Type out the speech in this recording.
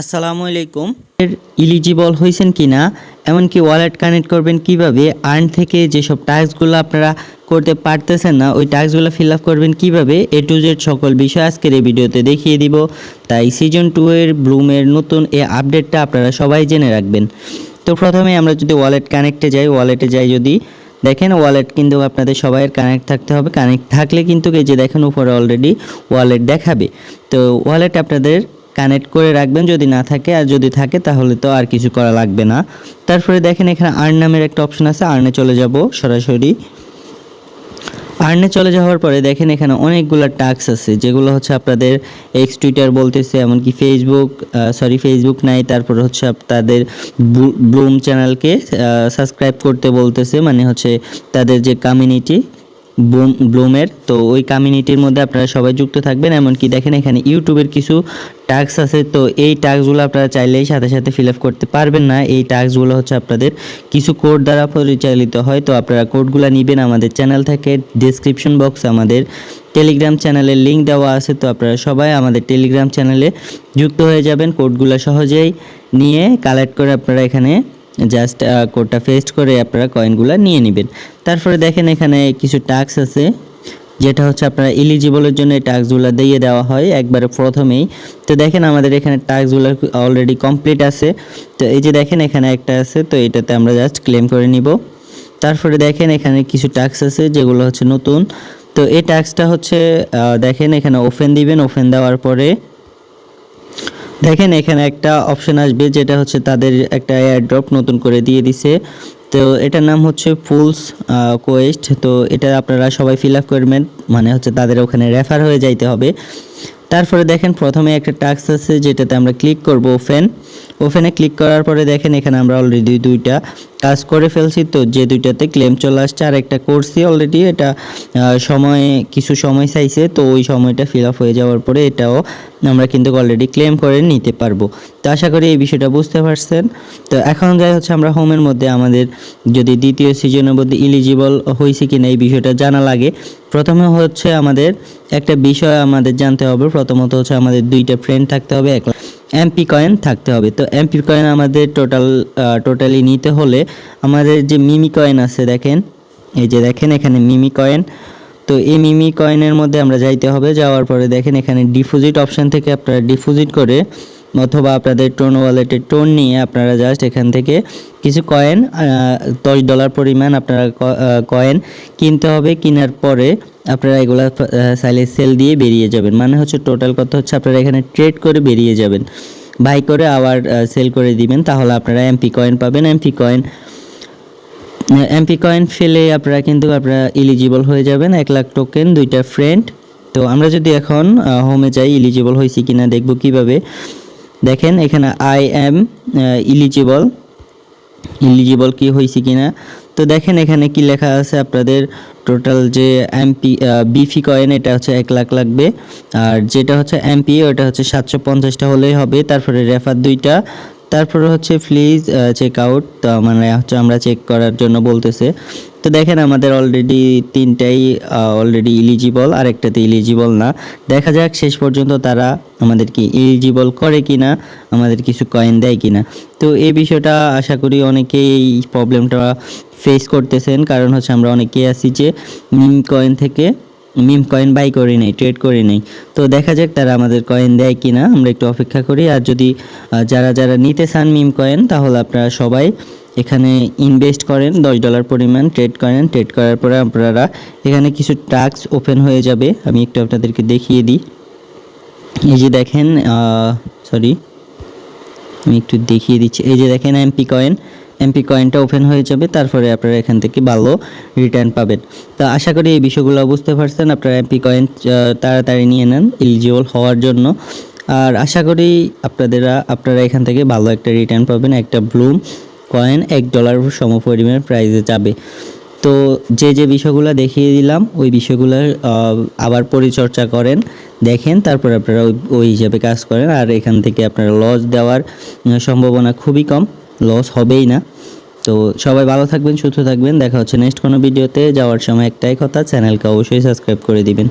আসসালামু আলাইকুম। ইলিজিবল হয়েছেন কি না এমনকি ওয়ালেট কানেক্ট করবেন কীভাবে আর্ন থেকে যেসব টাস্কগুলো আপনারা করতে পারতেছেন না, ওই টাস্কগুলো ফিল আপ করবেন কীভাবে, এ টু জেড সকল বিষয় আজকের এই ভিডিওতে দেখিয়ে দিব। তাই সিজন টু এর ব্লুমের নতুন এই আপডেটটা আপনারা সবাই জেনে রাখবেন। তো প্রথমে আমরা যদি ওয়ালেট কানেক্টে যাই ওয়ালেটে যাই যদি, দেখেন ওয়ালেট কিন্তু আপনাদের সবাইয়ের কানেক্ট থাকতে হবে কানেক্ট থাকলে কিন্তু এই যে দেখেন উপরে অলরেডি ওয়ালেট দেখাবে। তো ওয়ালেট আপনাদের কানেক্ট করে রাখবেন, যদি না থাকে, আর যদি থাকে তাহলে তো আর কিছু করা লাগবে না। তারপরে দেখেন এখানে আর্ন নামের একটা অপশন আছে আর্নে চলে যাব সরাসরি। আর্নে চলে যাওয়ার পরে দেখেন এখানে অনেকগুলো টাস্ক আছে, যেগুলো হচ্ছে আপনাদের এক্স টুইটার বলতেছে, এমনকি ফেসবুক সরি ফেসবুক নাই, তারপর হচ্ছে তাদের ব্লুম চ্যানেলকে সাবস্ক্রাইব করতে বলতেছে মানে হচ্ছে তাদের যে কমিউনিটি ব্লুমের তো ওই কমিউনিটির মধ্যে আপনারা সবাই যুক্ত থাকবেন। এমনকি দেখেন এখানে ইউটিউবের কিছু টাস্ক আছে, তো এই টাস্কগুলো আপনারা চাইলেই সাথে সাথে ফিল আপ করতে পারবেন না। এই টাস্কগুলো হচ্ছে আপনাদের কিছু কোড দ্বারা পরিচালিত হয়, তো আপনারা কোডগুলো নেবেন আমাদের চ্যানেল থেকে। ডিসক্রিপশন বক্স আমাদের টেলিগ্রাম চ্যানেলের লিঙ্ক দেওয়া আছে, তো আপনারা সবাই আমাদের টেলিগ্রাম চ্যানেলে যুক্ত হয়ে যাবেন। কোডগুলো সহজেই নিয়ে কালেক্ট করে আপনারা এখানে জাস্ট কোডটা পেস্ট করে আপনারা কয়েনগুলো নিয়ে নেবেন। তারপরে দেখেন এখানে কিছু টাস্ক আছে, যেটা হচ্ছে আপনারা এলিজিবলের জন্য টাস্কগুলো দিয়ে দেওয়া হয় একবারে প্রথমেই। তো দেখেন আমাদের এখানে টাস্কগুলো অলরেডি কমপ্লিট আছে। তো এই যে দেখেন এখানে একটা আছে, তো এটাতে আমরা জাস্ট ক্লেম করে নিব। তারপরে দেখেন এখানে কিছু টাস্ক আছে, যেগুলো হচ্ছে নতুন। তো এই টাস্কটা হচ্ছে দেখেন এখানে ওপেন দিবেন ওপেন দেওয়ার পরে দেখেন, এখানে একটা অপশন আসবে যেটা হচ্ছে তাদের একটা এয়ারড্রপ নতুন করে দিয়ে দিছে। তো এটার নাম হচ্ছে ফুলস কোয়েস্ট তো এটা আপনারা সবাই ফিল আপ করবেন মানে হচ্ছে তাদের ওখানে রেফার হয়ে যাইতে হবে। তারপরে দেখেন, প্রথমে একটা টাস্ক আছে যেটাতে আমরা ক্লিক করব ওফেন ওফেনে ক্লিক করার পরে দেখেন, এখানে আমরা অলরেডি দুইটা কাজ করে ফেলছি তো, যে দুইটাতে ক্লেম চলে আসছে, আর একটা করছি অলরেডি এটা সময়, কিছু সময় চাইছে, তো ওই সময়টা ফিল আপ হয়ে যাওয়ার পরে এটাও আমরা কিন্তু অলরেডি ক্লেম করে নিতে পারব। তো আশা করি এই বিষয়টা বুঝতে পারছেন। তো এখন যাই হচ্ছে আমরা হোমের মধ্যে আমাদের যদি দ্বিতীয় সিজনের মধ্যে ইলিজিবল হয়েছে কিনা এই বিষয়টা জানা লাগে। প্রথমে হচ্ছে আমাদের একটা বিষয় আমাদের জানতে হবে। প্রথমত হচ্ছে আমাদের দুইটা ফ্রেন্ড থাকতে হবে, এক এমপি কয়েন থাকতে হবে। তো এমপি কয়েন আমাদের টোটাল টোটালি নিতে হলে আমাদের যে মিমি কয়েন আছে দেখেন, এই যে দেখেন এখানে মিমি কয়েন তো এই মিমি কয়েনের মধ্যে আমরা যাইতে হবে, যাওয়ার পরে দেখেন এখানে ডিপোজিট অপশন থেকে আপনারা ডিপোজিট করে অথবা আপনাদের টোন ওয়ালেটের টোন নিয়ে আপনারা জাস্ট এখান থেকে কিছু কয়েন দশ ডলার পরিমাণ আপনারা কয়েন কিনতে হবে। কেনার পরে আপনারা এগুলা চাইলে সেল দিয়ে বেরিয়ে যাবেন। মানে হচ্ছে টোটাল কথা হচ্ছে আপনারা এখানে ট্রেড করে বেরিয়ে যাবেন। বাই করে আবার সেল করে দিবেন। তাহলে আপনারা এমপি কয়েন পাবেন। এমপি কয়েন এমপি কয়েন ফেলে আপনারা কিন্তু আপনারা ইলিজিবল হয়ে যাবেন। এক লাখ টোকেন দুইটা ফ্রেন্ড তো আমরা যদি এখন হোমে যাই ইলিজিবল হয়েছি কিনা দেখব কীভাবে। দেখেন, এখানে আই এম ইলিজিবল ইলিজিবল কি হয়েছে কিনা। তো দেখেন এখানে কি লেখা আছে আপনাদের? টোটাল যে এমপি বিফি কয়েন এটা হচ্ছে এক লাখ লাগবে। আর যেটা হচ্ছে এমপি ওটা হচ্ছে সাতশো পঞ্চাশটা হলেই হবে। তারপরে রেফার দুইটা। তারপরে হচ্ছে প্লিজ চেক আউট তো মানে হচ্ছে আমরা চেক করার জন্য বলতেছে। তো দেখেন আমাদের অলরেডি তিনটাই অলরেডি ইলিজিবল আর একটাতে ইলিজিবল না। দেখা যাক শেষ পর্যন্ত তারা আমাদেরকে ইলিজিবল করে কি না আমাদের কিছু কয়েন দেয় কিনা। তো এই বিষয়টা আশা করি অনেকেই এই প্রবলেমটা ফেস করতেছেন, কারণ হচ্ছে আমরা অনেকেই আছি যে মিম কয়েন থেকে মিম কয়েন বাই করে নেই ট্রেড করে নেই। তো দেখা যাক তারা আমাদের কয়েন দেয় কিনা, আমরা একটু অপেক্ষা করি। আর যদি যারা যারা নিতে চান মিম কয়েন তাহলে আপনারা সবাই এখানে ইনভেস্ট করেন, দশ ডলার পরিমাণ ট্রেড করেন। ট্রেড করার পরে আপনারা এখানে কিছু টাস্ক ওপেন হয়ে যাবে। আমি একটু আপনাদেরকে দেখিয়ে দিই। এই যে দেখেন সরি আমি একটু দেখিয়ে দিচ্ছি। এই যে দেখেন এমপি কয়েন এমপি কয়েনটা ওপেন হয়ে যাবে, তারপরে আপনারা এখান থেকে ভালো রিটার্ন পাবেন। তো আশা করি এই বিষয়গুলো বুঝতে পারছেন, আপনারা এমপি কয়েন তাড়াতাড়ি নিয়ে নেন এলিজিবল হওয়ার জন্য। আর আশা করি আপনাদেরা, আপনারা এখান থেকে ভালো একটা রিটার্ন পাবেন, একটা ব্লুম কয়েন এক ডলার সম পরিমাণ প্রাইজে যাবে। তো যে যে বিষয়গুলো দেখিয়ে দিলাম, ওই বিষয়গুলো আবার পরিচর্যা করেন, দেখেন, তারপর আপনারা ওই হিসাবে কাজ করেন। আর এখান থেকে আপনারা লস দেওয়ার সম্ভাবনা খুবই কম লস হবেই না। তো সবাই ভালো থাকবেন, সুস্থ থাকবেন। দেখা হচ্ছে নেক্সট কোনো ভিডিওতে যাওয়ার সময় একটাই কথা চ্যানেলকে অবশ্যই সাবস্ক্রাইব করে দিবেন।